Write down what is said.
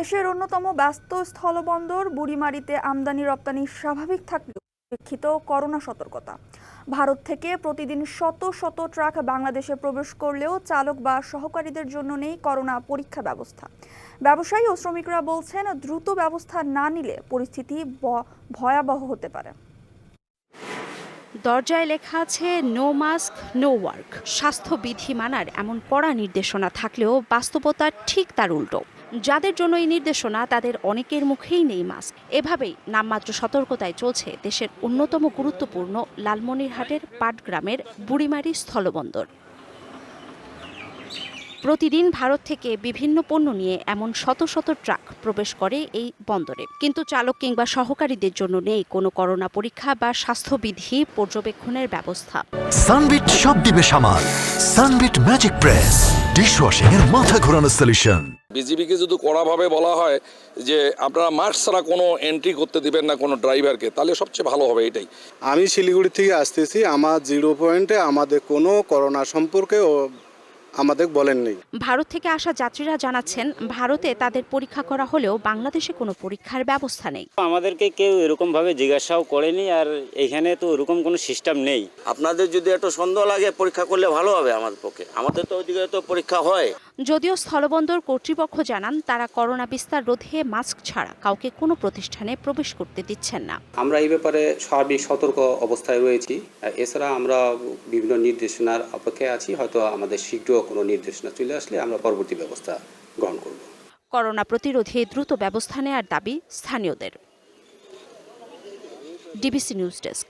দেশের অন্যতম ব্যস্ত স্থলবন্দর বুড়িমারিতে আমদানি রপ্তানি স্বাভাবিক থাকলেও উপেক্ষিত করোনা সতর্কতা। ভারত থেকে প্রতিদিন শত শত ট্রাক বাংলাদেশে প্রবেশ করলেও চালক বা সহকারীদের জন্য নেই করোনা পরীক্ষা ব্যবস্থা। ব্যবসায়ী ও শ্রমিকরা বলছেন, দ্রুত ব্যবস্থা না নিলে পরিস্থিতি ভয়াবহ হতে পারে। দরজায় লেখা আছে, নো মাস্ক, নো ওয়ার্ক। স্বাস্থ্যবিধি মানার এমন কড়া নির্দেশনা থাকলেও বাস্তবতা ঠিক তার উল্টো। যাদের জন্য এই নির্দেশনা, তাদের অনেকের মুখেই নেই মাস্ক। এভাবেই নামমাত্র সতর্কতায় চলছে দেশের অন্যতম গুরুত্বপূর্ণ লালমনিরহাটের পাটগ্রামের বুড়িমারি স্থলবন্দর। প্রতিদিন ভারত থেকে বিভিন্ন পণ্য নিয়ে এমন শত শত ট্রাক প্রবেশ করে এই বন্দরে। কিন্তু চালক কিংবা সহকারীদের জন্য নেই কোনো করোনা পরীক্ষা বা স্বাস্থ্যবিধি পর্যবেক্ষণের ব্যবস্থা। সানবিট সব দিবে সামাল সানবিট ম্যাজিক প্রেস। ডিশওয়াশিং এর মাথা ঘোরানো সলিউশন বিজিবিকে যদি কড়াভাবে বলা হয় যে আপনারা মাস্ক ছাড়া কোনো এন্ট্রি করতে দিবেন না কোনো ড্রাইভারকে তাহলে সবচেয়ে ভালো হবে এটাই। আমি শিলিগুড়ি থেকে আসতেছি, আমার জিরো পয়েন্টে আমাদের কোনো করোনা সম্পর্কে আমাদের বলেননি ভারত থেকে আসা যাত্রীরা জানাচ্ছেন ভারতে তাদের পরীক্ষা করা হলেও বাংলাদেশে কোনো পরীক্ষার ব্যবস্থা নেই। আমাদেরকে কেউ এরকম ভাবে জিজ্ঞাসাও করেনি আর এখানে তো ওরকম কোনো সিস্টেম নেই। আপনাদের যদি একটু সন্দেহ লাগে পরীক্ষা করলে ভালো হবে আমাদের পক্ষে। আমাদের তো ওইদিকে তো পরীক্ষা হয়। যদিও স্থলবন্দর কর্তৃপক্ষ জানান তারা করোনা বিস্তার রোধে মাস্ক ছাড়া কাউকে কোনো প্রতিষ্ঠানে প্রবেশ করতে দিচ্ছেন না। আমরা এই ব্যাপারে সার্বিক সতর্ক অবস্থায় রয়েছি। এছাড়া আমরা বিভিন্ন নির্দেশনার অপেক্ষায় আছি হয়তো আমাদের শীঘ্র কোনো নির্দেশনা চলে আসলে আমরা পরবর্তী ব্যবস্থা গ্রহণ করব। করোনা প্রতিরোধে দ্রুত ব্যবস্থা নেয়ার দাবি স্থানীয়দের। DBC news desk.